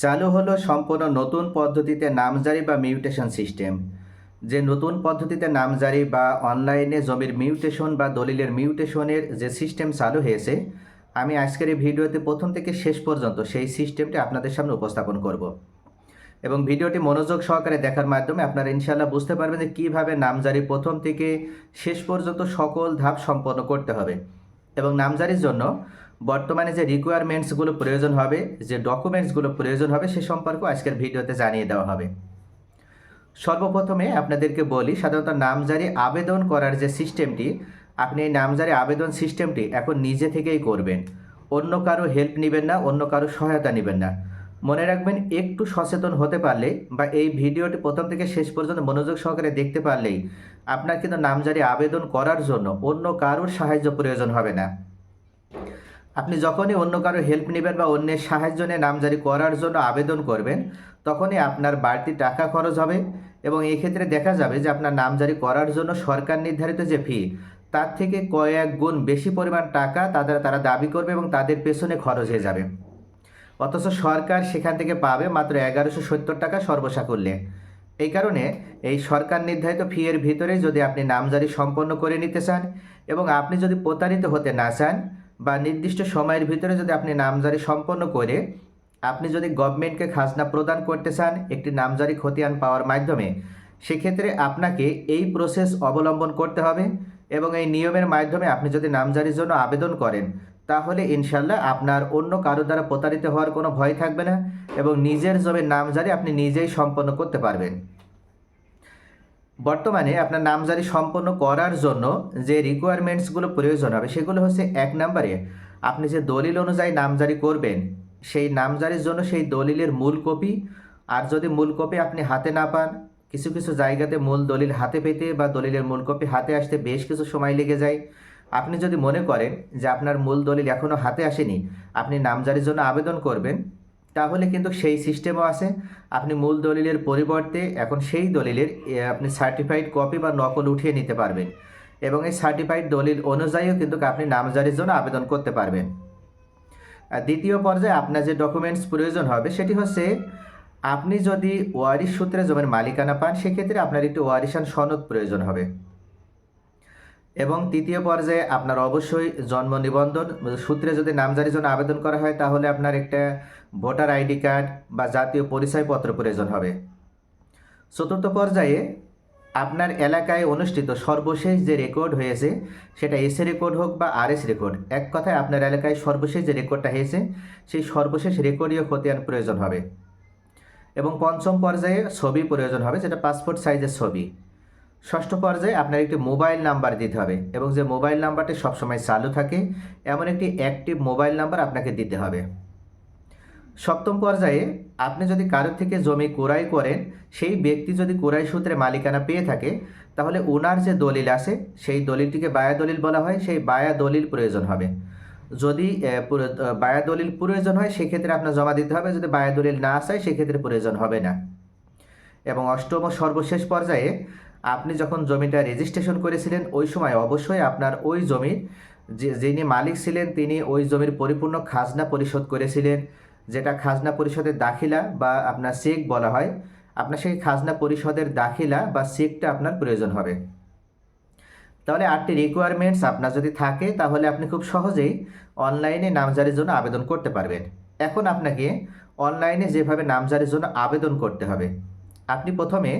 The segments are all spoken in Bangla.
চালু হলো সম্পূর্ণ নতুন পদ্ধতিতে নামজারি বা মিউটেশন সিস্টেম। যে নতুন পদ্ধতিতে নামজারি বা অনলাইনে জমির মিউটেশন বা দলিলের মিউটেশনের যে সিস্টেম চালু হয়েছে, আমি আজকের এই ভিডিওতে প্রথম থেকে শেষ পর্যন্ত সেই সিস্টেমটি আপনাদের সামনে উপস্থাপন করব। এবং ভিডিওটি মনোযোগ সহকারে দেখার মাধ্যমে আপনারা ইনশাল্লাহ বুঝতে পারবেন যে কীভাবে নামজারি প্রথম থেকে শেষ পর্যন্ত সকল ধাপ সম্পন্ন করতে হবে। এবং নামজারির জন্য বর্তমানে যে রিকোয়ারমেন্টসগুলো প্রয়োজন হবে, যে ডকুমেন্টসগুলো প্রয়োজন হবে, সে সম্পর্কে আজকের ভিডিওতে জানিয়ে দেওয়া হবে। সর্বপ্রথমে আপনাদেরকে বলি, সাধারণত নামজারি আবেদন করার যে সিস্টেমটি আপনি এই নামজারি আবেদন সিস্টেমটি এখন নিজে থেকেই করবেন। অন্য কারও হেল্প নেবেন না, অন্য কারও সহায়তা নেবেন না। মনে রাখবেন, একটু সচেতন হতে পারলে বা এই ভিডিওটি প্রথম থেকে শেষ পর্যন্ত মনোযোগ সহকারে দেখতে পারলেই আপনার কিন্তু নামজারি আবেদন করার জন্য অন্য কারোর সাহায্য প্রয়োজন হবে না। আপনি যখনই অন্য কারও হেল্প নেবেন বা অন্যের সাহায্য নিয়ে নামজারি করার জন্য আবেদন করবেন, তখনই আপনার বাড়তি টাকা খরচ হবে এবং এই ক্ষেত্রে দেখা যাবে যে আপনার নামজারি করার জন্য সরকার নির্ধারিত যে ফি তার থেকে কয়েক গুণ বেশি পরিমাণ টাকা তাদের তারা দাবি করবে এবং তাদের পেছনে খরচ হয়ে যাবে। অথচ সরকার সেখান থেকে পাবে মাত্র এগারোশো সত্তর টাকা সর্বসাকুল্যে। এই কারণে এই সরকার নির্ধারিত ফি এর ভিতরে যদি আপনি নামজারি সম্পন্ন করে নিতে চান এবং আপনি যদি প্রতারিত হতে না চান বা নির্দিষ্ট সময়ের ভিতরে যদি আপনি নামজারি সম্পন্ন করে আপনি যদি গভর্নমেন্টকে খাজনা প্রদান করতে চান একটি নামজারি খতিয়ান পাওয়ার মাধ্যমে, সেক্ষেত্রে আপনাকে এই প্রসেস অবলম্বন করতে হবে এবং এই নিয়মের মাধ্যমে আপনি যদি নামজারির জন্য আবেদন করেন, তাহলে ইনশাল্লাহ আপনার অন্য কারও দ্বারা প্রতারিত হওয়ার কোনো ভয় থাকবে না এবং নিজের জমির নামজারি আপনি নিজেই সম্পন্ন করতে পারবেন। বর্তমানে আপনার নামজারি সম্পন্ন করার জন্য যে রিকোয়ারমেন্টসগুলো প্রয়োজন হবে, সেগুলো হচ্ছে এক নম্বরে আপনি যে দলিল অনুযায়ী নামজারি করবেন, সেই নামজারির জন্য সেই দলিলের মূল কপি আর যদি মূল কপি আপনি হাতে না পান, কিছু কিছু জায়গাতে মূল দলিল হাতে পেতে বা দলিলের মূল কপি হাতে আসতে বেশ কিছু সময় লেগে যায়। আপনি যদি মনে করেন যে আপনার মূল দলিল এখনও হাতে আসেনি, আপনি নামজারির জন্য আবেদন করবেন তাহলে কিন্তু সেই সিস্টেমও আছে। আপনি মূল দলিলের পরিবর্তে এখন সেই দলিলের আপনি সার্টিফাইড কপি বা নকল উঠিয়ে নিতে পারবেন। এবং এই সার্টিফাইড দলিল অনুযায়ীও কিন্তু আপনি নামজারির জন্য আবেদন করতে পারবেন। দ্বিতীয় পর্যায়ে আপনার যে ডকুমেন্টস প্রয়োজন হবে, সেটি হচ্ছে আপনি যদি ওয়ারিশ সূত্রে জমির মালিকানা পান, সেক্ষেত্রে আপনার একটি ওয়ারিশান সনদ প্রয়োজন হবে। এবং তৃতীয় পর্যায়ে আপনার অবশ্যই জন্ম নিবন্ধন সূত্রে যদি নামজারির জন্য আবেদন করা হয়, তাহলে আপনার একটা ভোটার আইডি কার্ড বা জাতীয় পরিচয়পত্র প্রয়োজন হবে। চতুর্থ পর্যায়ে আপনার এলাকায় অনুষ্ঠিত সর্বশেষ যে রেকর্ড হয়েছে, সেটা এসএ রেকর্ড হোক বা আর এস রেকর্ড, এক কথায় আপনার এলাকায় সর্বশেষ যে রেকর্ডটা হয়েছে, সেই সর্বশেষ রেকর্ডীয় খতিয়ান প্রয়োজন হবে। এবং পঞ্চম পর্যায়ে ছবি প্রয়োজন হবে, যেটা পাসপোর্ট সাইজের ছবি। ষষ্ঠ পর্যায়ে আপনার একটি মোবাইল নাম্বার দিতে হবে এবং যে মোবাইল নাম্বারটি সবসময় চালু থাকে, এমন একটি অ্যাক্টিভ মোবাইল নাম্বার আপনাকে দিতে হবে। সপ্তম পর্যায়ে আপনি যদি কারোর থেকে জমি ক্রয় করেন, সেই ব্যক্তি যদি ক্রয় সূত্রে মালিকানা পেয়ে থাকে, তাহলে ওনার যে দলিল আছে, সেই দলিলটিকে বায়া দলিল বলা হয়, সেই বায়া দলিল প্রয়োজন হবে। যদি বায়া দলিল প্রয়োজন হয়, সেক্ষেত্রে আপনার জমা দিতে হবে, যদি বায়া দলিল না চায় সেক্ষেত্রে প্রয়োজন হবে না। এবং অষ্টম ও সর্বশেষ পর্যায়ে আপনি যখন জমিটা রেজিস্ট্রেশন করেছিলেন, ওই সময় অবশ্যই আপনার ওই জমির যে, যিনি মালিক ছিলেন, তিনি ওই জমির পরিপূর্ণ খাজনা পরিশোধ করেছিলেন যেটা খাজনা পরিষদের দাখিলা বা আপনার চেক বলা হয়, আপনার সেই খাজনা পরিষদের দাখিলা বা চেকটা আপনার প্রয়োজন হবে। তাহলে আটটি রিকোয়ারমেন্টস আপনার যদি থাকে, তাহলে আপনি খুব সহজেই অনলাইনে নামজারির জন্য আবেদন করতে পারবেন। এখন আপনাকে অনলাইনে যেভাবে নামজারির জন্য আবেদন করতে হবে, আপনি প্রথমে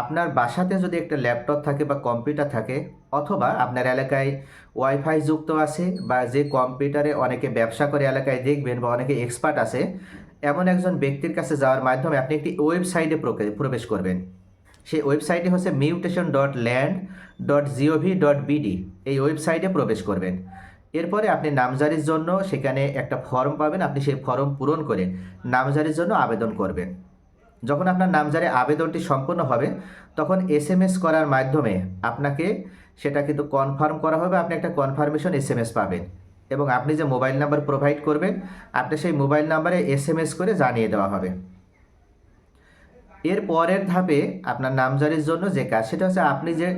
আপনার বাসাতে যদি একটা ল্যাপটপ থাকে বা কম্পিউটার থাকে অথবা আপনার এলাকায় ওয়াইফাই যুক্ত আছে বা যে কম্পিউটারে অনেকে ব্যবসা করে এলাকায় দেখবেন বা অনেকে এক্সপার্ট আছে, এমন একজন ব্যক্তির কাছে যাওয়ার মাধ্যমে আপনি একটি ওয়েবসাইটে প্রবেশ করবেন। সেই ওয়েবসাইটটি হচ্ছে mutation dot land dot G O V dot BD এই ওয়েবসাইটে প্রবেশ করবেন। এরপরে আপনি নামজারির জন্য সেখানে একটা ফর্ম পাবেন, আপনি সেই ফর্ম পূরণ করে নামজারির জন্য আবেদন করবেন। যখন আপনার নামজারি আবেদনটি সম্পন্ন হবে, তখন এস করার মাধ্যমে আপনাকে সেটা কিন্তু কনফার্ম করা হবে, আপনি একটা কনফার্মেশন এস এম এস পাবেন। এবং আপনি যে মোবাইল নাম্বার প্রোভাইড করবেন, আপনি সেই মোবাইল নাম্বারে এস এম এস করে জানিয়ে দেওয়া হবে। এর পরের ধাপে আপনার নামজারির জন্য যে কাজ, সেটা হচ্ছে আপনি যে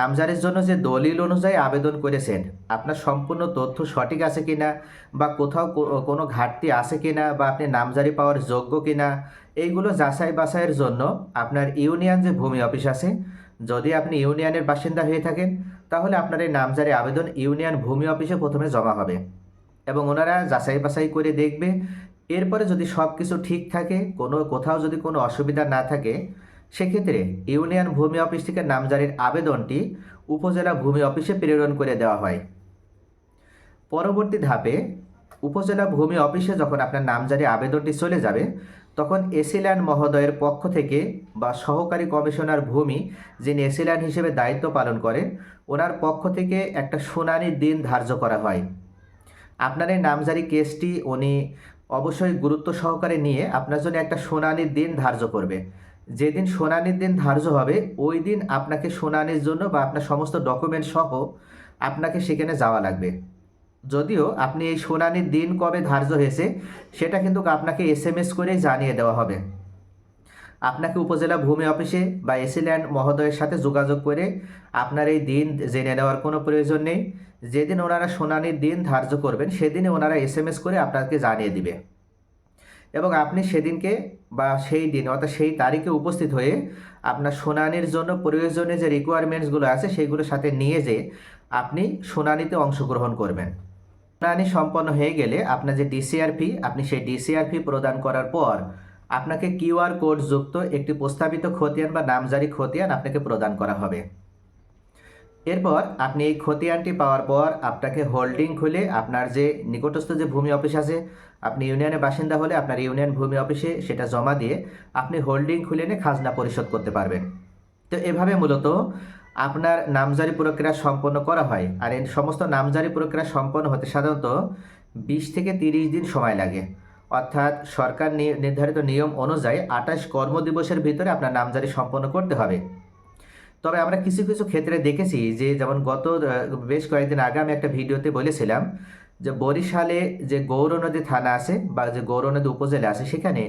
নামজারির জন্য যে দলিল অনুযায়ী আবেদন করেছেন, আপনার সম্পূর্ণ তথ্য সঠিক আছে কিনা, বা কোথাও কোনো ঘাটতি আছে কিনা, বা আপনি নামজারি পাওয়ার যোগ্য কিনা, এইগুলো যাচাই বাছাইয়ের জন্য আপনার ইউনিয়ন যে ভূমি অফিস আছে যদি আপনি ইউনিয়নের বাসিন্দা হয়ে থাকেন, তাহলে আপনার এই নামজারি আবেদন ইউনিয়ন ভূমি অফিসে প্রথমে জমা হবে। এবং ওনারা যাচাই বাছাই করে দেখবে। এরপরে যদি সব কিছু ঠিক থাকে, কোনো, কোথাও যদি কোনো অসুবিধা না থাকে, সেক্ষেত্রে ইউনিয়ন ভূমি অফিস থেকে নামজারির আবেদনটি উপজেলা ভূমি অফিসে প্রেরণ করে দেওয়া হয়। পরবর্তী ধাপে উপজেলা ভূমি অফিসে যখন আপনার নামজারি আবেদনটি চলে যাবে তখন এসিল্যান্ড মহোদয়ের পক্ষ থেকে বা সহকারী কমিশনার ভূমি, যিনি এসিল্যান্ড হিসেবে দায়িত্ব পালন করেন, ওনার পক্ষ থেকে একটা শুনানির দিন ধার্য করা হয়। আপনার এই নামজারি কেসটি উনি অবশ্যই গুরুত্ব সহকারে নিয়ে আপনার জন্য একটা শুনানির দিন ধার্য করবে। যেদিন শুনানির দিন ধার্য হবে, ওই দিন আপনাকে শুনানির জন্য বা আপনার সমস্ত ডকুমেন্ট সহ আপনাকে সেখানে যাওয়া লাগবে। যদিও আপনি এই শুনানির দিন কবে ধার্য হয়েছে, সেটা কিন্তু আপনাকে এস এম এস করেই জানিয়ে দেওয়া হবে। আপনাকে উপজেলা ভূমি অফিসে বা এসিল্যান্ড মহোদয়ের সাথে যোগাযোগ করে আপনার এই দিন জেনে নেওয়ার কোনো প্রয়োজন নেই। যেদিন ওনারা শুনানির দিন ধার্য করবেন সেদিনে ওনারা এস এম এস করে আপনাকে জানিয়ে দিবে। এবং আপনি সেদিনকে বা সেই দিন, অর্থাৎ সেই তারিখে উপস্থিত হয়ে আপনার শুনানির জন্য প্রয়োজনীয় যে রিকোয়ারমেন্টসগুলো আছে সেইগুলোর সাথে নিয়ে যে আপনি শুনানিতে অংশগ্রহণ করবেন। শুনানি সম্পন্ন হয়ে গেলে আপনার যে ডিসিআরপি আপনি সেই ডিসিআরপি প্রদান করার পর আপনাকে কিউআর কোড যুক্ত একটি প্রস্তাবিত খতিয়ান বা নামজারি খতিয়ান আপনাকে প্রদান করা হবে। এরপর আপনি এই খতিয়ানটি পাওয়ার পর আপনাকে হোল্ডিং খুলে আপনার যে নিকটস্থ যে ভূমি অফিস আছে, আপনি ইউনিয়নের বাসিন্দা হলে আপনার ইউনিয়ন ভূমি অফিসে সেটা জমা দিয়ে আপনি হোল্ডিং খুলে নিয়ে খাজনা পরিশোধ করতে পারবেন। তো এভাবে মূলত আপনার নামজারি প্রক্রিয়া সম্পন্ন করা হয়। আর এই সমস্ত নামজারি প্রক্রিয়া সম্পন্ন হতে সাধারণত বিশ থেকে তিরিশ দিন সময় লাগে। অর্থাৎ সরকার নির্ধারিত নিয়ম অনুযায়ী আঠাশ কর্মদিবসের ভিতরে আপনার নামজারি সম্পন্ন করতে হবে। তবে আমরা কিছু কিছু ক্ষেত্রে দেখেছি যে যেমন গত বেশ কয়েকদিন আগে আমি একটা ভিডিওতে বলেছিলাম যে বরিশালে যে গৌরনদী থানা আছে বা যে গৌরনদী উপজেলা আছে, সেখানে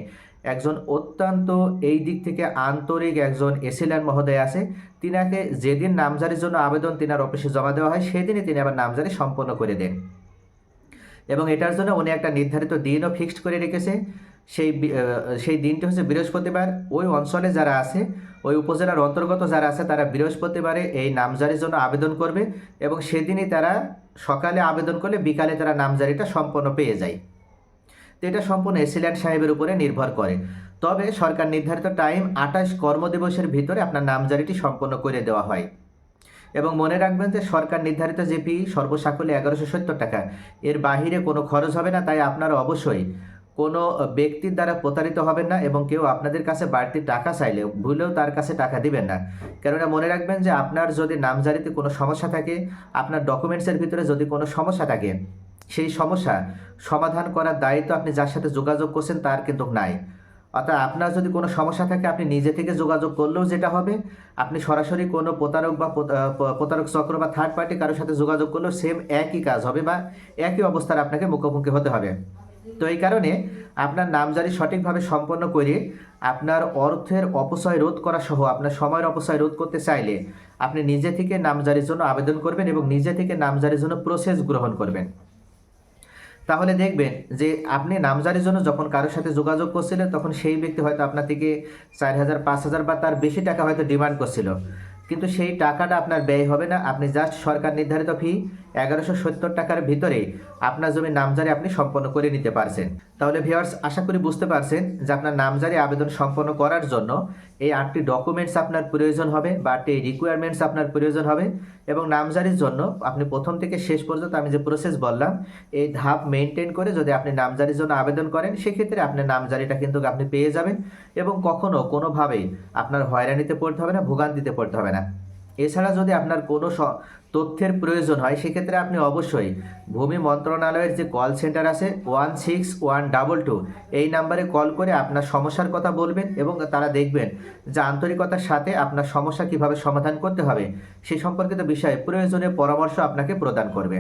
একজন অত্যন্ত এই দিক থেকে আন্তরিক একজন এসিল্যান্ড মহোদয় আছে। তিনাকে যেদিন নামজারির জন্য আবেদন তিনার অফিসে জমা দেওয়া হয়, সেদিনই তিনি আবার নামজারি সম্পন্ন করে দেন। এবং এটার জন্য উনি একটা নির্ধারিত দিনও ফিক্সড করে রেখেছে। সেই সেই দিনটি হচ্ছে বৃহস্পতিবার। ওই অঞ্চলে যারা আছে, ওই উপজেলার অন্তর্গত যারা আছে, তারা বৃহস্পতিবারে এই নামজারির জন্য আবেদন করবে এবং সেদিনই তারা সকালে আবেদন করলে বিকালে তারা নামজারিটা সম্পন্ন পেয়ে যায়। তো এটা সম্পূর্ণ এসিল্যান্ড সাহেবের উপরে নির্ভর করে। তবে সরকার নির্ধারিত টাইম আঠাশ কর্মদিবসের ভিতরে আপনার নামজারিটি সম্পন্ন করে দেওয়া হয়। এবং মনে রাখবেন যে সরকার নির্ধারিত যে ফি সর্বসাকল্যে এগারোশো সত্তর টাকা, এর বাহিরে কোনো খরচ হবে না, তাই আপনারা অবশ্যই কোনো ব্যক্তির দ্বারা প্রতারিত হবেন না এবং কেউ আপনাদের কাছে বাড়তি টাকা চাইলে ভুলেও তার কাছে টাকা দিবেন না। কেননা মনে রাখবেন যে আপনার যদি নামজারিতে কোনো সমস্যা থাকে, আপনার ডকুমেন্টসের ভিতরে যদি কোনো সমস্যা থাকে সেই সমস্যা সমাধান করার দায়িত্ব আপনি যার সাথে যোগাযোগ করছেন তার কিন্তু নাই। অর্থাৎ আপনার যদি কোনো সমস্যা থাকে, আপনি নিজে থেকে যোগাযোগ করলেও যেটা হবে, আপনি সরাসরি কোনো প্রতারক বা প্রতারক চক্র বা থার্ড পার্টি কারোর সাথে যোগাযোগ করলেও সেম একই কাজ হবে বা একই অবস্থার আপনাকে মুখোমুখি হতে হবে। তো এই কারণে আপনার নামজারি সঠিকভাবে সম্পন্ন করে আপনার অর্থের অপচয় রোধ করা সহ, আপনার সময়ের অপচয় রোধ করতে চাইলে আপনি নিজে থেকে নামজারির জন্য আবেদন করবেন এবং নিজে থেকে নামজারির জন্য প্রসেস গ্রহণ করবেন। তাহলে দেখবেন যে আপনি নামজারির জন্য যখন কারোর সাথে যোগাযোগ করছিলেন, তখন সেই ব্যক্তি হয়তো আপনার থেকে চার হাজার, পাঁচ হাজার বা তার বেশি টাকা হয়তো ডিমান্ড করছিল। কিন্তু সেই টাকাটা আপনার ব্যয় হবে না। আপনি জাস্ট সরকার নির্ধারিত ফি এগারোশো সত্তর টাকার ভিতরে আপনার জমির নামজারি আপনি সম্পন্ন করে নিতে পারছেন। তাহলে ভিওয়ার্স আশা করি বুঝতে পারছেন যে আপনার নামজারি আবেদন সম্পন্ন করার জন্য এই আটটি ডকুমেন্টস আপনার প্রয়োজন হবে বা আটটি রিকোয়ারমেন্টস আপনার প্রয়োজন হবে এবং নামজারির জন্য আপনি প্রথম থেকে শেষ পর্যন্ত আমি যে প্রসেস বললাম, এই ধাপ মেনটেন করে যদি আপনি নামজারির জন্য আবেদন করেন, সেক্ষেত্রে আপনার নামজারিটা কিন্তু আপনি পেয়ে যাবেন এবং কখনো কোনোভাবেই আপনার হয়রানিতে পড়তে হবে না, ভোগান্তিতে পড়তে হবে না। এছাড়া যদি আপনার কোনো তথ্যের প্রয়োজন হয়, সেক্ষেত্রে আপনি অবশ্যই ভূমি মন্ত্রণালয়ের যে কল সেন্টার আছে, one six one double two, এই নাম্বারে কল করে আপনার সমস্যার কথা বলবেন এবং তারা দেখবেন যে আন্তরিকতার সাথে আপনার সমস্যা কীভাবে সমাধান করতে হবে, সে সম্পর্কিত বিষয়ে প্রয়োজনীয় পরামর্শ আপনাকে প্রদান করবে।